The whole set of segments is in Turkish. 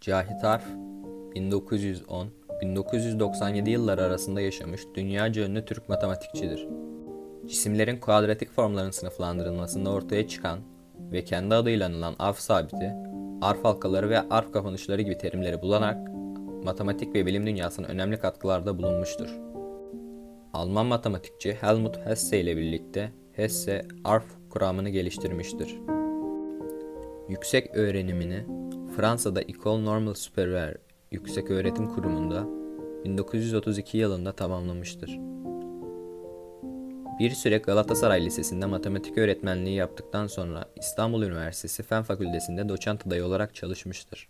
Cahit Arf 1910-1997 yılları arasında yaşamış dünyaca ünlü Türk matematikçidir. Cisimlerin kuadratik formların sınıflandırılmasında ortaya çıkan ve kendi adıyla anılan arf sabiti, arf halkaları ve arf kapanışları gibi terimleri bularak matematik ve bilim dünyasına önemli katkılarda bulunmuştur. Alman matematikçi Helmut Hesse ile birlikte Hesse arf kuramını geliştirmiştir. Yüksek öğrenimini Fransa'da École Normale Supérieure Yüksek Öğretim Kurumu'nda 1932 yılında tamamlamıştır. Bir süre Galatasaray Lisesi'nde matematik öğretmenliği yaptıktan sonra İstanbul Üniversitesi Fen Fakültesi'nde doçent adayı olarak çalışmıştır.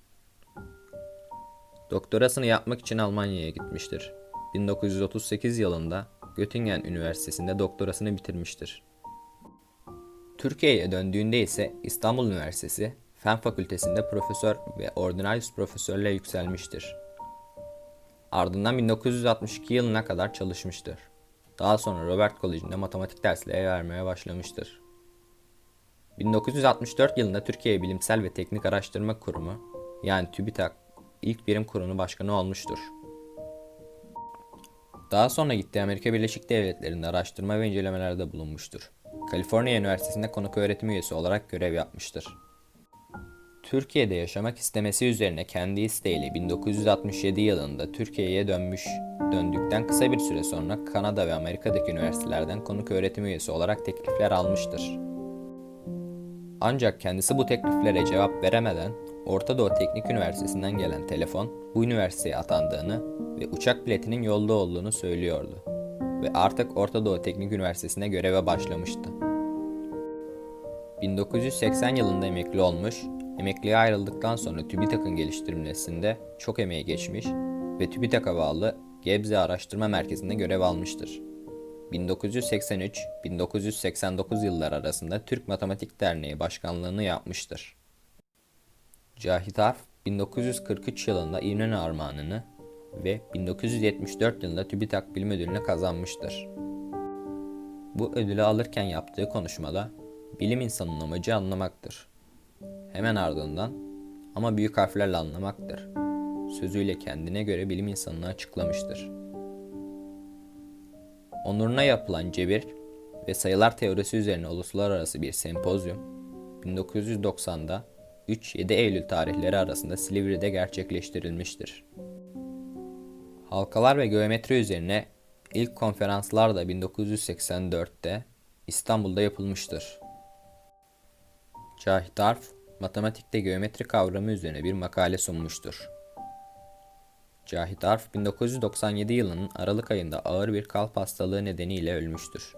Doktorasını yapmak için Almanya'ya gitmiştir. 1938 yılında Göttingen Üniversitesi'nde doktorasını bitirmiştir. Türkiye'ye döndüğünde ise İstanbul Üniversitesi Fen Fakültesi'nde profesör ve ordinarius profesörle yükselmiştir. Ardından 1962 yılına kadar çalışmıştır. Daha sonra Robert Koleji'nde matematik dersleri vermeye başlamıştır. 1964 yılında Türkiye Bilimsel ve Teknik Araştırma Kurumu yani TÜBİTAK ilk birim kurulu başkanı olmuştur. Daha sonra gittiği Amerika Birleşik Devletleri'nde araştırma ve incelemelerde bulunmuştur. Kaliforniya Üniversitesi'nde konuk öğretim üyesi olarak görev yapmıştır. Türkiye'de yaşamak istemesi üzerine kendi isteğiyle 1967 yılında Türkiye'ye dönmüş. Döndükten kısa bir süre sonra Kanada ve Amerika'daki üniversitelerden konuk öğretim üyesi olarak teklifler almıştır. Ancak kendisi bu tekliflere cevap veremeden Orta Doğu Teknik Üniversitesi'nden gelen telefon bu üniversiteye atandığını ve uçak biletinin yolda olduğunu söylüyordu ve artık Orta Doğu Teknik Üniversitesi'ne göreve başlamıştı. 1980 yılında emekli olmuş, emekliye ayrıldıktan sonra TÜBİTAK'ın geliştirilmesinde çok emeği geçmiş ve TÜBİTAK'a bağlı Gebze Araştırma Merkezi'nde görev almıştır. 1983-1989 yıllar arasında Türk Matematik Derneği Başkanlığını yapmıştır. Cahit Arf, 1943 yılında İnönü Armağanını ve 1974 yılında TÜBİTAK Bilim Ödülünü kazanmıştır. Bu ödülü alırken yaptığı konuşmada bilim insanının amacı anlamaktır. Hemen ardından ama büyük harflerle anlamaktır. Sözüyle kendine göre bilim insanını açıklamıştır. Onuruna yapılan cebir ve sayılar teorisi üzerine uluslararası bir sempozyum 1990'da 3-7 Eylül tarihleri arasında Silivri'de gerçekleştirilmiştir. Halkalar ve geometri üzerine ilk konferanslar da 1984'te İstanbul'da yapılmıştır. Cahit Arf, matematikte geometri kavramı üzerine bir makale sunmuştur. Cahit Arf 1997 yılının Aralık ayında ağır bir kalp hastalığı nedeniyle ölmüştür.